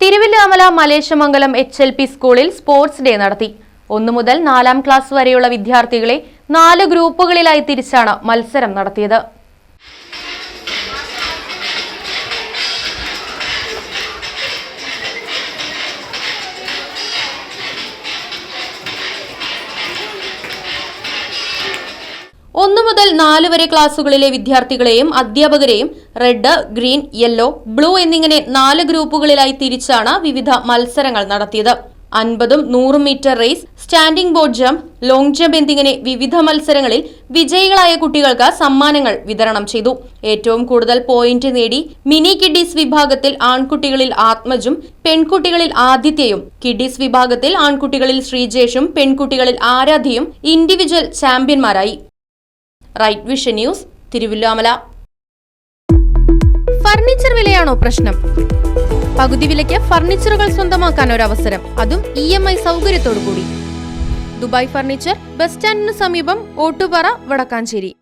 Thiruvillamala Maleshamangalam H L P സ്കൂളിൽ sports day നടത്തി. ഒന്നു മുതൽ നാലാം ക്ലാസ് വരെയുള്ള വിദ്യാർത്ഥികളെ നാല് ഗ്രൂപ്പുകളിലായി തിരിച്ചാണ് മത്സരം നടത്തിയത്. ഒന്നു മുതൽ നാല് വരെ ക്ലാസുകളിലെ വിദ്യാർത്ഥികളെയും അധ്യാപകരെയും റെഡ് ഗ്രീൻ യെല്ലോ ബ്ലൂ എന്നിങ്ങനെ നാല് ഗ്രൂപ്പുകളിലായി തിരിച്ചാണ് വിവിധ മത്സരങ്ങൾ നടത്തിയത്. അൻപതും നൂറും metre race standing board jump long jump എന്നിങ്ങനെ വിവിധ മത്സരങ്ങളിൽ വിജയികളായ കുട്ടികൾക്ക് സമ്മാനങ്ങൾ വിതരണം ചെയ്തു. ഏറ്റവും കൂടുതൽ പോയിന്റ് നേടി മിനി കിഡീസ് വിഭാഗത്തിൽ ആൺകുട്ടികളിൽ ആത്മജും പെൺകുട്ടികളിൽ ആദിത്യയും കിഡീസ് വിഭാഗത്തിൽ ആൺകുട്ടികളിൽ ശ്രീജേഷും പെൺകുട്ടികളിൽ ആരാധ്യയും individual ചാമ്പ്യന്മാരായി. Right vision news Thiruvillamala. Furniture വിലയാണോ പ്രശ്നം? പകുതി വിലയ്ക്ക് ഫർണിച്ചറുകൾ സ്വന്തമാക്കാൻ ഒരു അവസരം അതും ഇ എം ഐ സൗകര്യത്തോടു കൂടി ദുബായ് ഫർണിച്ചർ ബസ് സ്റ്റാൻഡിന് സമീപം ഓട്ടുപാറ വടക്കാഞ്ചേരി.